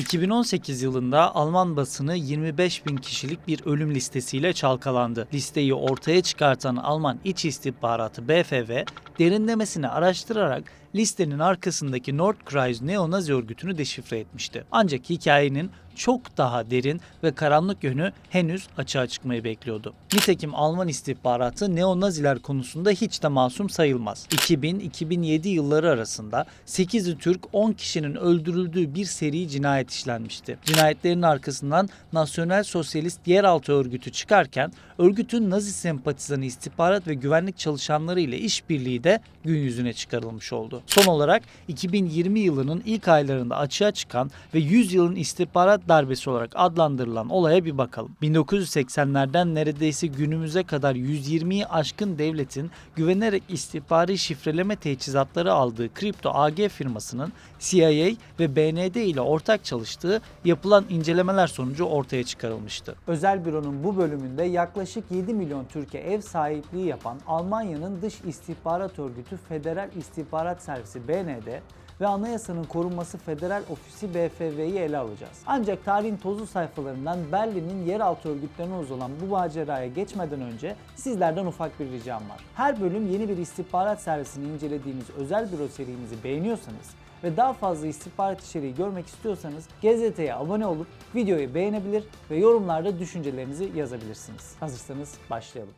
2018 yılında Alman basını 25 bin kişilik bir ölüm listesiyle çalkalandı. Listeyi ortaya çıkartan Alman İç İstihbaratı BFV derinlemesine araştırarak listenin arkasındaki Nordkreuz neonazi örgütünü deşifre etmişti. Ancak hikayenin çok daha derin ve karanlık yönü henüz açığa çıkmayı bekliyordu. Nitekim Alman istihbaratı neonaziler konusunda hiç de masum sayılmaz. 2000-2007 yılları arasında 8'i Türk 10 kişinin öldürüldüğü bir seri cinayet işlenmişti. Cinayetlerin arkasından Nasyonel Sosyalist Yeraltı Örgütü çıkarken örgütün Nazi sempatizanı istihbarat ve güvenlik çalışanları ile işbirliği de gün yüzüne çıkarılmış oldu. Son olarak 2020 yılının ilk aylarında açığa çıkan ve 100 yılın istihbarat darbesi olarak adlandırılan olaya bir bakalım. 1980'lerden neredeyse günümüze kadar 120'yi aşkın devletin güvenerek istihbari şifreleme teçhizatları aldığı Kripto AG firmasının CIA ve BND ile ortak çalıştığı yapılan incelemeler sonucu ortaya çıkarılmıştı. Özel büronun bu bölümünde yaklaşık 7 milyon Türkiye ev sahipliği yapan Almanya'nın dış istihbarat örgütü Federal İstihbarat Servisi BND ve Anayasanın Korunması Federal Ofisi BFV'yi ele alacağız. Ancak tarihin tozlu sayfalarından Berlin'in yeraltı örgütlerine uzanan bu maceraya geçmeden önce sizlerden ufak bir ricam var. Her bölüm yeni bir istihbarat servisini incelediğimiz özel büro serimizi beğeniyorsanız ve daha fazla istihbarat içeriği görmek istiyorsanız gazeteye abone olup videoyu beğenebilir ve yorumlarda düşüncelerinizi yazabilirsiniz. Hazırsanız başlayalım.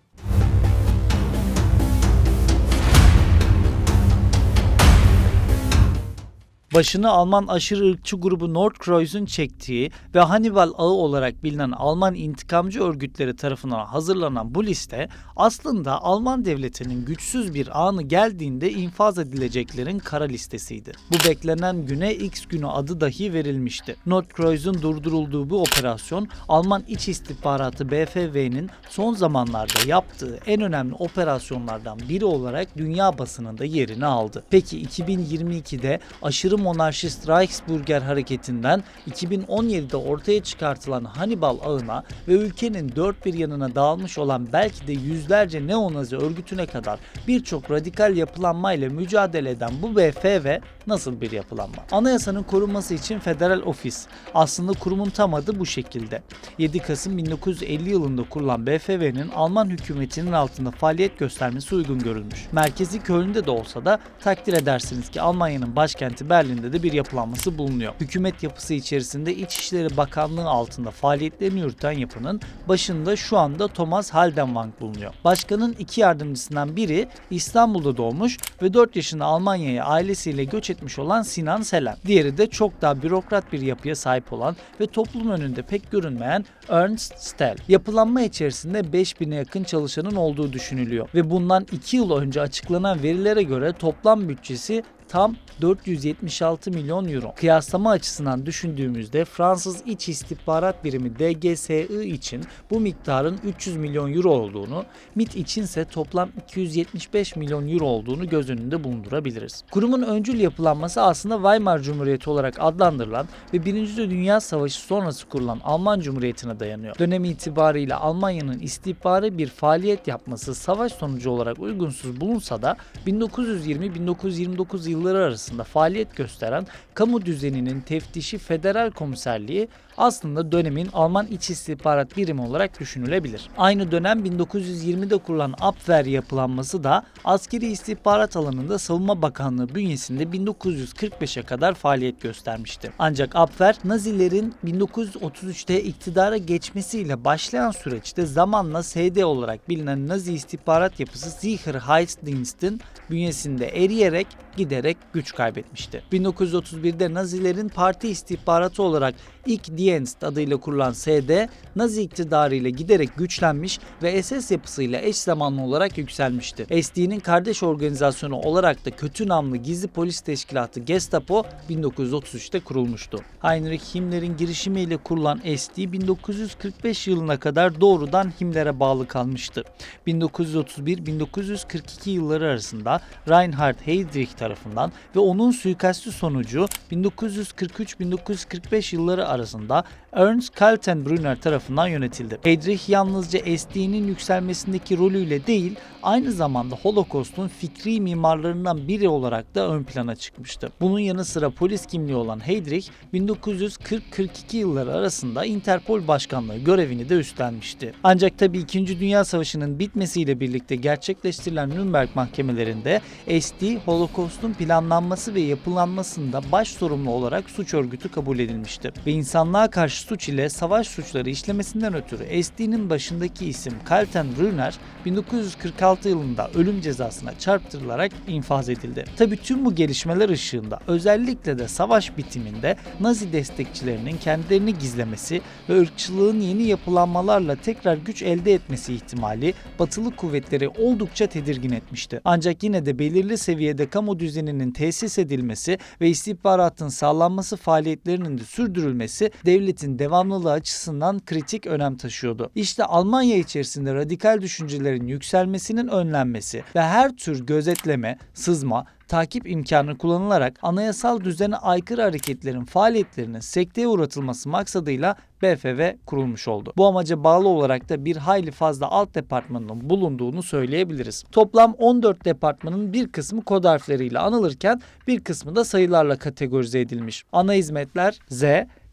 Başını Alman aşırı ırkçı grubu Nordkreuz'un çektiği ve Hannibal ağı olarak bilinen Alman intikamcı örgütleri tarafından hazırlanan bu liste aslında Alman devletinin güçsüz bir anı geldiğinde infaz edileceklerin kara listesiydi. Bu beklenen güne X günü adı dahi verilmişti. Nordkreuz'un durdurulduğu bu operasyon Alman İç İstihbaratı BFV'nin son zamanlarda yaptığı en önemli operasyonlardan biri olarak dünya basınında yerini aldı. Peki 2022'de aşırı monarşist Reichsbürger hareketinden 2017'de ortaya çıkartılan Hannibal ağına ve ülkenin dört bir yanına dağılmış olan belki de yüzlerce neonazi örgütüne kadar birçok radikal yapılanmayla mücadele eden bu BFV nasıl bir yapılanma? Anayasanın korunması için federal ofis. Aslında kurumun tam adı bu şekilde. 7 Kasım 1950 yılında kurulan BFV'nin Alman hükümetinin altında faaliyet göstermesi uygun görülmüş. Merkezi Köln'de de olsa da takdir edersiniz ki Almanya'nın başkenti Berlin'de de bir yapılanması bulunuyor. Hükümet yapısı içerisinde İçişleri Bakanlığı altında faaliyetlerini yürüten yapının başında şu anda Thomas Haldenwang bulunuyor. Başkanın iki yardımcısından biri İstanbul'da doğmuş ve 4 yaşında Almanya'ya ailesiyle göç etmiş olan Sinan Selen. Diğeri de çok daha bürokrat bir yapıya sahip olan ve toplum önünde pek görünmeyen Ernst Stell. Yapılanma içerisinde 5000'e yakın çalışanın olduğu düşünülüyor ve bundan 2 yıl önce açıklanan verilere göre toplam bütçesi tam 476 milyon euro. Kıyaslama açısından düşündüğümüzde Fransız İç İstihbarat Birimi DGSI için bu miktarın 300 milyon euro olduğunu, MIT içinse toplam 275 milyon euro olduğunu göz önünde bulundurabiliriz. Kurumun öncül yapılanması aslında Weimar Cumhuriyeti olarak adlandırılan ve 1. Dünya Savaşı sonrası kurulan Alman Cumhuriyeti'ne dayanıyor. Dönem itibariyle Almanya'nın istihbari bir faaliyet yapması savaş sonucu olarak uygunsuz bulunsa da 1920-1929 yılları arasında faaliyet gösteren kamu düzeninin teftişi Federal Komiserliği aslında dönemin Alman İç İstihbarat Birimi olarak düşünülebilir. Aynı dönem 1920'de kurulan Abwehr yapılanması da askeri istihbarat alanında Savunma Bakanlığı bünyesinde 1945'e kadar faaliyet göstermişti. Ancak Abwehr Nazilerin 1933'te iktidara geçmesiyle başlayan süreçte zamanla SD olarak bilinen Nazi istihbarat yapısı Sicherheitsdienst'in bünyesinde eriyerek giderek güç kaybetmişti. 1931'de Nazilerin parti istihbaratı olarak ilk Dienst adıyla kurulan SD, Nazi iktidarıyla giderek güçlenmiş ve SS yapısıyla eş zamanlı olarak yükselmişti. SD'nin kardeş organizasyonu olarak da kötü namlı gizli polis teşkilatı Gestapo 1933'te kurulmuştu. Heinrich Himmler'in girişimiyle kurulan SD 1945 yılına kadar doğrudan Himmler'e bağlı kalmıştı. 1931-1942 yılları arasında Reinhard Heydrich tarafından ve onun suikasti sonucu 1943-1945 yılları arasında Ernst Kaltenbrunner tarafından yönetildi. Heydrich yalnızca SD'nin yükselmesindeki rolüyle değil, aynı zamanda Holocaust'un fikri mimarlarından biri olarak da ön plana çıkmıştı. Bunun yanı sıra polis kimliği olan Heydrich 1940-42 yılları arasında Interpol Başkanlığı görevini de üstlenmişti. Ancak tabii 2. Dünya Savaşı'nın bitmesiyle birlikte gerçekleştirilen Nürnberg mahkemelerinde SD, Holocaust'un planlanması ve yapılanmasında baş sorumlu olarak suç örgütü kabul edilmişti. Ve insanlığa karşı suç ile savaş suçları işlemesinden ötürü SD'nin başındaki isim Kaltenbrunner 1946 yılında ölüm cezasına çarptırılarak infaz edildi. Tabi tüm bu gelişmeler ışığında özellikle de savaş bitiminde Nazi destekçilerinin kendilerini gizlemesi ve ırkçılığın yeni yapılanmalarla tekrar güç elde etmesi ihtimali batılı kuvvetleri oldukça tedirgin etmişti. Ancak yine de belirli seviyede kamu düzeninin tesis edilmesi ve istihbaratın sağlanması faaliyetlerinin de sürdürülmesi devletin devamlılığı açısından kritik önem taşıyordu. İşte Almanya içerisinde radikal düşüncelerin yükselmesinin önlenmesi ve her tür gözetleme, sızma, takip imkanı kullanılarak anayasal düzene aykırı hareketlerin faaliyetlerinin sekteye uğratılması maksadıyla BFV kurulmuş oldu. Bu amaca bağlı olarak da bir hayli fazla alt departmanının bulunduğunu söyleyebiliriz. Toplam 14 departmanın bir kısmı kod harfleriyle anılırken bir kısmı da sayılarla kategorize edilmiş. Ana hizmetler Z,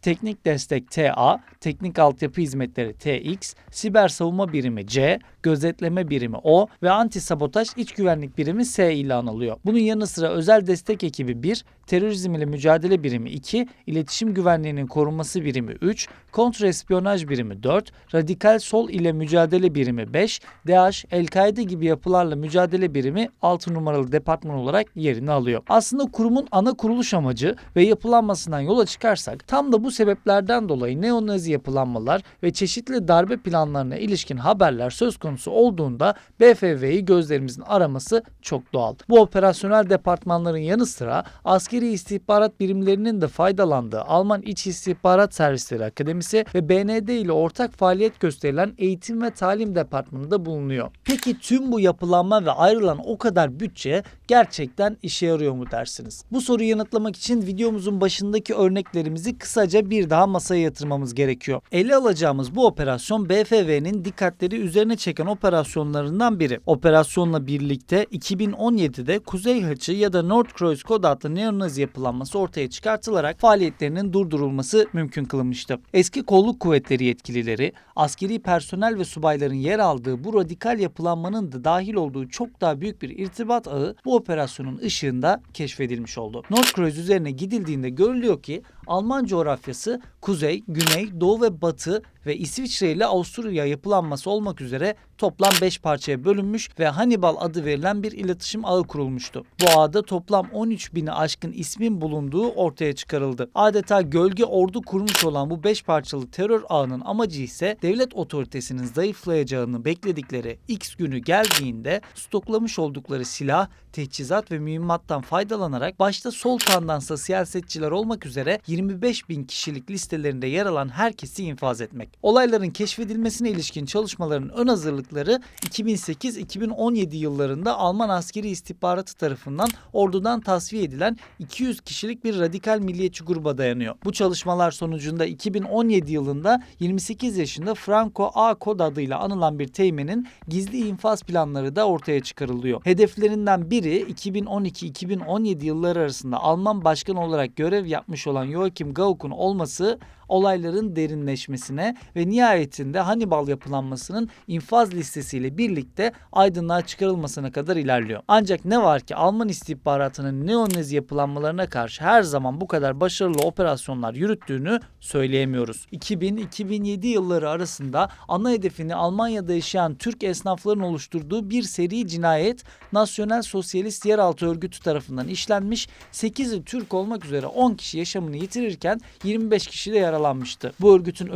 Teknik destek TA, teknik altyapı hizmetleri TX, siber savunma birimi C, gözetleme birimi O ve anti sabotaj iç güvenlik birimi S ile anılıyor. Bunun yanı sıra özel destek ekibi 1, terörizm ile mücadele birimi 2, iletişim güvenliğinin korunması birimi 3, kontrespiyonaj birimi 4, radikal sol ile mücadele birimi 5, DH, El-Kaide gibi yapılarla mücadele birimi 6 numaralı departman olarak yerini alıyor. Aslında kurumun ana kuruluş amacı ve yapılanmasından yola çıkarsak tam da bu sebeplerden dolayı neonazi yapılanmalar ve çeşitli darbe planlarına ilişkin haberler söz konusu olduğunda BFV'yi gözlerimizin araması çok doğal. Bu operasyonel departmanların yanı sıra askeri istihbarat birimlerinin de faydalandığı Alman İç İstihbarat Servisleri Akademisi ve BND ile ortak faaliyet gösterilen Eğitim ve Talim Departmanı da bulunuyor. Peki tüm bu yapılanma ve ayrılan o kadar bütçe gerçekten işe yarıyor mu dersiniz? Bu soruyu yanıtlamak için videomuzun başındaki örneklerimizi kısaca bir daha masaya yatırmamız gerekiyor. Ele alacağımız bu operasyon BFV'nin dikkatleri üzerine çeken operasyonlarından biri. Operasyonla birlikte 2017'de Kuzey Haçı ya da Nordkreuz kod adlı neonazi yapılanması ortaya çıkartılarak faaliyetlerinin durdurulması mümkün kılınmıştı. Eski kolluk kuvvetleri yetkilileri, askeri personel ve subayların yer aldığı bu radikal yapılanmanın da dahil olduğu çok daha büyük bir irtibat ağı bu operasyonun ışığında keşfedilmiş oldu. Nordkreuz üzerine gidildiğinde görülüyor ki Alman coğrafyası kuzey, güney, doğu ve batı ve İsviçre ile Avusturya yapılanması olmak üzere toplam 5 parçaya bölünmüş ve Hannibal adı verilen bir iletişim ağı kurulmuştu. Bu ağda toplam 13 bini aşkın ismin bulunduğu ortaya çıkarıldı. Adeta gölge ordu kurmuş olan bu 5 parçalı terör ağının amacı ise devlet otoritesinin zayıflayacağını bekledikleri X günü geldiğinde stoklamış oldukları silah, teçhizat ve mühimmattan faydalanarak başta sol tandansa siyasetçiler olmak üzere 25 bin kişilik listelerinde yer alan herkesi infaz etmek. Olayların keşfedilmesine ilişkin çalışmaların ön hazırlıkları 2008-2017 yıllarında Alman askeri istihbaratı tarafından ordudan tasfiye edilen 200 kişilik bir radikal milliyetçi gruba dayanıyor. Bu çalışmalar sonucunda 2017 yılında 28 yaşında Franco A. Kod adıyla anılan bir teğmenin gizli infaz planları da ortaya çıkarılıyor. Hedeflerinden biri 2012-2017 yılları arasında Alman başkan olarak görev yapmış olan Joachim Gauck'un olması olayların derinleşmesine ve nihayetinde Hannibal yapılanmasının infaz listesiyle birlikte aydınlığa çıkarılmasına kadar ilerliyor. Ancak ne var ki Alman istihbaratının neonazi yapılanmalarına karşı her zaman bu kadar başarılı operasyonlar yürüttüğünü söyleyemiyoruz. 2000-2007 yılları arasında ana hedefini Almanya'da yaşayan Türk esnafların oluşturduğu bir seri cinayet Nasyonel Sosyalist Yeraltı Örgütü tarafından işlenmiş. 8'i Türk olmak üzere 10 kişi yaşamını yitirirken 25 kişi de yaralanmıştı. Bu örgütün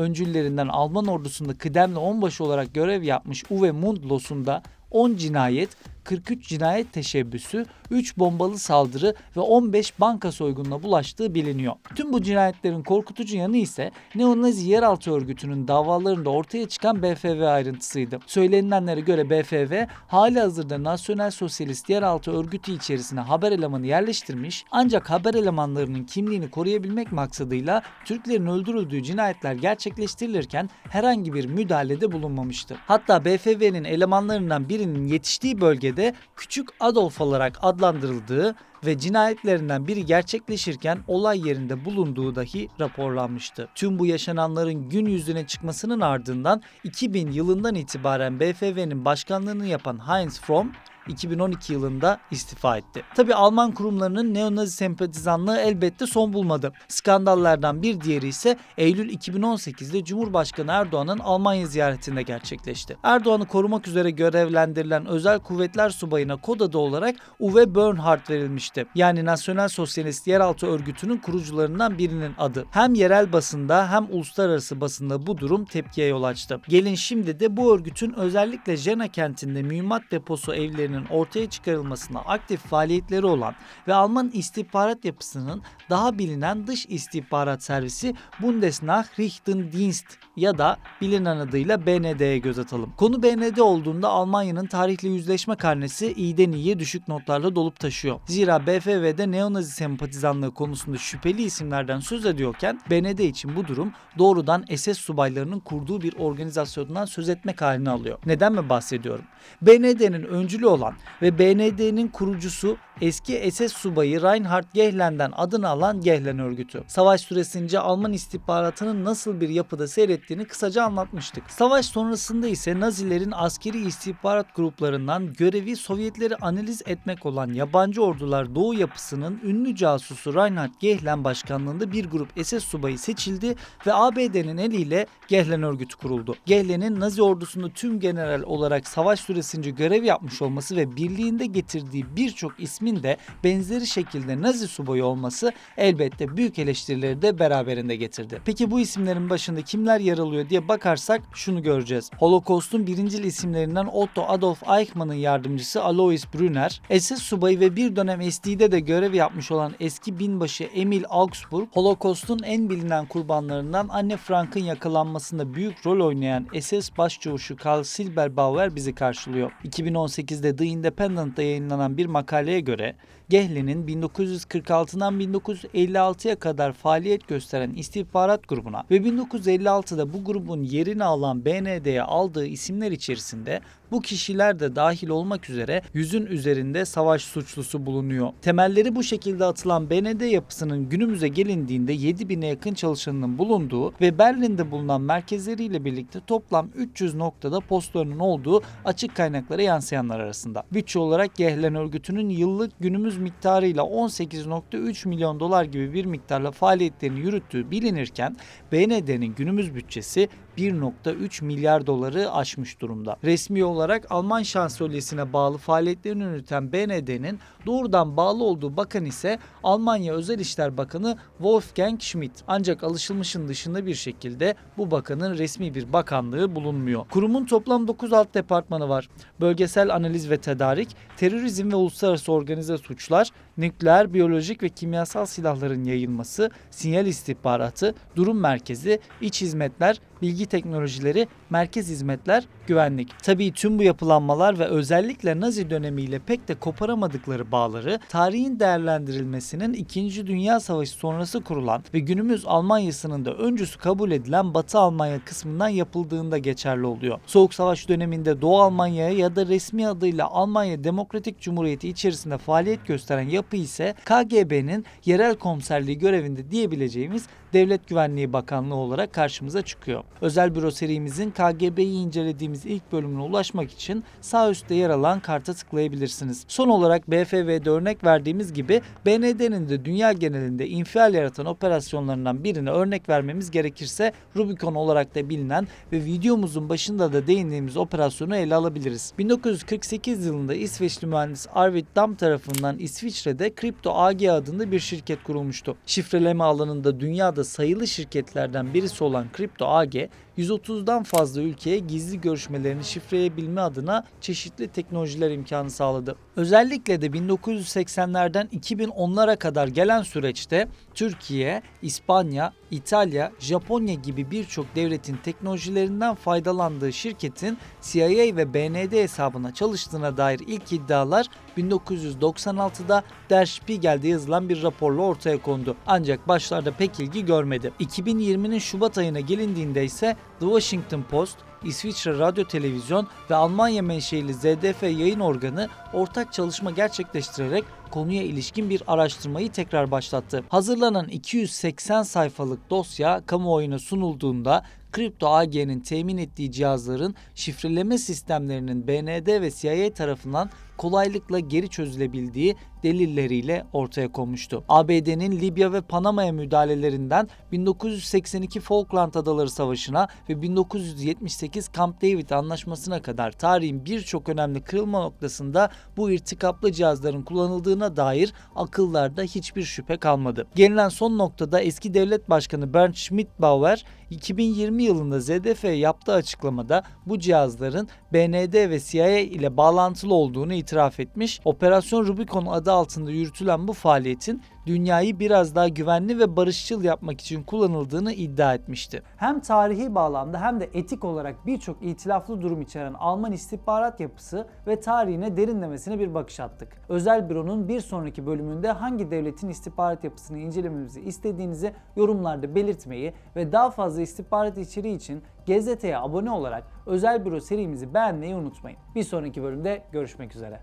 öncüllerinden Alman ordusunda kıdemli onbaşı olarak görev yapmış Uwe Mundlos'un da 10 cinayet, 43 cinayet teşebbüsü, 3 bombalı saldırı ve 15 banka soygununa bulaştığı biliniyor. Tüm bu cinayetlerin korkutucu yanı ise Neonazi yeraltı örgütünün davalarında ortaya çıkan BFV ayrıntısıydı. Söylenilenlere göre BFV hali hazırda Nasyonel Sosyalist yeraltı örgütü içerisine haber elemanı yerleştirmiş ancak haber elemanlarının kimliğini koruyabilmek maksadıyla Türklerin öldürüldüğü cinayetler gerçekleştirilirken herhangi bir müdahalede bulunmamıştı. Hatta BFV'nin elemanlarından birinin yetiştiği bölgede Küçük Adolf olarak adlandırıldığı ve cinayetlerinden biri gerçekleşirken olay yerinde bulunduğu dahi raporlanmıştı. Tüm bu yaşananların gün yüzüne çıkmasının ardından 2000 yılından itibaren BFV'nin başkanlığını yapan Heinz Fromm 2012 yılında istifa etti. Tabi Alman kurumlarının neonazi sempatizanlığı elbette son bulmadı. Skandallardan bir diğeri ise Eylül 2018'de Cumhurbaşkanı Erdoğan'ın Almanya ziyaretinde gerçekleşti. Erdoğan'ı korumak üzere görevlendirilen özel kuvvetler subayına kod adı olarak Uwe Bernhard verilmişti. Yani Nasyonel Sosyalist Yeraltı Örgütü'nün kurucularından birinin adı. Hem yerel basında hem uluslararası basında bu durum tepkiye yol açtı. Gelin şimdi de bu örgütün özellikle Jena kentinde mühimmat deposu evlerinin ortaya çıkarılmasına aktif faaliyetleri olan ve Alman istihbarat yapısının daha bilinen dış istihbarat servisi Bundesnachrichtendienst ya da bilinen adıyla BND'ye göz atalım. Konu BND olduğunda Almanya'nın tarihli yüzleşme karnesi iyiden iyiye düşük notlarla dolup taşıyor. Zira BFV'de neonazi sempatizanlığı konusunda şüpheli isimlerden söz ediyorken BND için bu durum doğrudan SS subaylarının kurduğu bir organizasyondan söz etmek halini alıyor. Neden mi bahsediyorum? BND'nin öncülü olan ve BND'nin kurucusu eski SS subayı Reinhard Gehlen'den adını alan Gehlen örgütü. Savaş süresince Alman istihbaratının nasıl bir yapıda seyrettiğini kısaca anlatmıştık. Savaş sonrasında ise Nazilerin askeri istihbarat gruplarından görevi Sovyetleri analiz etmek olan yabancı ordular Doğu yapısının ünlü casusu Reinhard Gehlen başkanlığında bir grup SS subayı seçildi ve ABD'nin eliyle Gehlen örgütü kuruldu. Gehlen'in Nazi ordusunda tüm general olarak savaş süresince görev yapmış olması ve birliğinde getirdiği birçok ismin de benzeri şekilde Nazi subayı olması elbette büyük eleştirileri de beraberinde getirdi. Peki bu isimlerin başında kimler yer alıyor diye bakarsak şunu göreceğiz. Holocaust'un birincil isimlerinden Otto Adolf Eichmann'ın yardımcısı Alois Brunner, SS subayı ve bir dönem SD'de de görev yapmış olan eski binbaşı Emil Augsburg, Holocaust'un en bilinen kurbanlarından Anne Frank'ın yakalanmasında büyük rol oynayan SS başçavuşu Karl Silberbauer bizi karşılıyor. 2018'de The Independent'ta yayınlanan bir makaleye göre Gehlen'in 1946'dan 1956'ya kadar faaliyet gösteren istihbarat grubuna ve 1956'da bu grubun yerini alan BND'ye aldığı isimler içerisinde bu kişiler de dahil olmak üzere yüzün üzerinde savaş suçlusu bulunuyor. Temelleri bu şekilde atılan BND yapısının günümüze gelindiğinde 7000'e yakın çalışanının bulunduğu ve Berlin'de bulunan merkezleriyle birlikte toplam 300 noktada postlarının olduğu açık kaynaklara yansıyanlar arasında. Bütçe olarak Gehlen örgütünün yıllık günümüz miktarıyla 18.3 milyon dolar gibi bir miktarla faaliyetlerini yürüttüğü bilinirken BND'nin günümüz bütçesi 1.3 milyar doları aşmış durumda. Resmi olarak Alman şansölyesine bağlı faaliyetlerini yürüten BND'nin doğrudan bağlı olduğu bakan ise Almanya Özel İşler Bakanı Wolfgang Schmidt. Ancak alışılmışın dışında bir şekilde bu bakanın resmi bir bakanlığı bulunmuyor. Kurumun toplam 9 alt departmanı var. Bölgesel analiz ve tedarik, terörizm ve uluslararası organize suçlar, nükleer, biyolojik ve kimyasal silahların yayılması, sinyal istihbaratı, durum merkezi, iç hizmetler, bilgi teknolojileri, merkez hizmetler, güvenlik. Tabii tüm bu yapılanmalar ve özellikle Nazi dönemiyle pek de koparamadıkları bağları tarihin değerlendirilmesinin 2. Dünya Savaşı sonrası kurulan ve günümüz Almanya'sının da öncüsü kabul edilen Batı Almanya kısmından yapıldığında geçerli oluyor. Soğuk Savaş döneminde Doğu Almanya'ya ya da resmi adıyla Almanya Demokratik Cumhuriyeti içerisinde faaliyet gösteren yapı ise KGB'nin yerel komiserliği görevinde diyebileceğimiz Devlet Güvenliği Bakanlığı olarak karşımıza çıkıyor. Özel büro serimizin KGB'yi incelediğimiz ilk bölümüne ulaşmak için sağ üstte yer alan karta tıklayabilirsiniz. Son olarak BFV'de örnek verdiğimiz gibi BND'nin de dünya genelinde infial yaratan operasyonlarından birine örnek vermemiz gerekirse Rubicon olarak da bilinen ve videomuzun başında da değindiğimiz operasyonu ele alabiliriz. 1948 yılında İsveçli mühendis Arvid Dam tarafından İsviçre'de Crypto AG adında bir şirket kurulmuştu. Şifreleme alanında dünyada sayılı şirketlerden birisi olan Kripto AG, 130'dan fazla ülkeye gizli görüşmelerini şifreleyebilme adına çeşitli teknolojiler imkanı sağladı. Özellikle de 1980'lerden 2010'lara kadar gelen süreçte Türkiye, İspanya, İtalya, Japonya gibi birçok devletin teknolojilerinden faydalandığı şirketin CIA ve BND hesabına çalıştığına dair ilk iddialar 1996'da Der Spiegel'de yazılan bir raporla ortaya kondu. Ancak başlarda pek ilgi görmedi. 2020'nin Şubat ayına gelindiğinde ise The Washington Post, İsviçre Radyo Televizyon ve Almanya menşeili ZDF yayın organı ortak çalışma gerçekleştirerek konuya ilişkin bir araştırmayı tekrar başlattı. Hazırlanan 280 sayfalık dosya kamuoyuna sunulduğunda Kripto AG'nin temin ettiği cihazların şifreleme sistemlerinin BND ve CIA tarafından kolaylıkla geri çözülebildiği delilleriyle ortaya konmuştu. ABD'nin Libya ve Panama'ya müdahalelerinden 1982 Falkland Adaları Savaşı'na ve 1978 Camp David Anlaşması'na kadar tarihin birçok önemli kırılma noktasında bu irtikaplı cihazların kullanıldığına dair akıllarda hiçbir şüphe kalmadı. Gelinen son noktada eski devlet başkanı Bernd Schmidt-Bauer 2020 yılında ZDF'ye yaptığı açıklamada bu cihazların BND ve CIA ile bağlantılı olduğunu itiraf etmiş. Operasyon Rubicon adı altında yürütülen bu faaliyetin dünyayı biraz daha güvenli ve barışçıl yapmak için kullanıldığını iddia etmişti. Hem tarihi bağlamda hem de etik olarak birçok itilaflı durum içeren Alman istihbarat yapısı ve tarihine derinlemesine bir bakış attık. Özel büronun bir sonraki bölümünde hangi devletin istihbarat yapısını incelememizi istediğinizi yorumlarda belirtmeyi ve daha fazla istihbarat içeriği için GZT'ye abone olarak özel büro serimizi beğenmeyi unutmayın. Bir sonraki bölümde görüşmek üzere.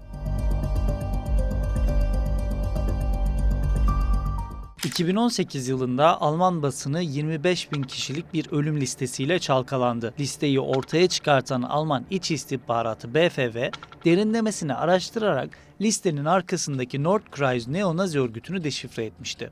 2018 yılında Alman basını 25 bin kişilik bir ölüm listesiyle çalkalandı. Listeyi ortaya çıkartan Alman İç İstihbaratı BFV derinlemesine araştırarak listenin arkasındaki Nordkreuz neonazi örgütünü deşifre etmişti.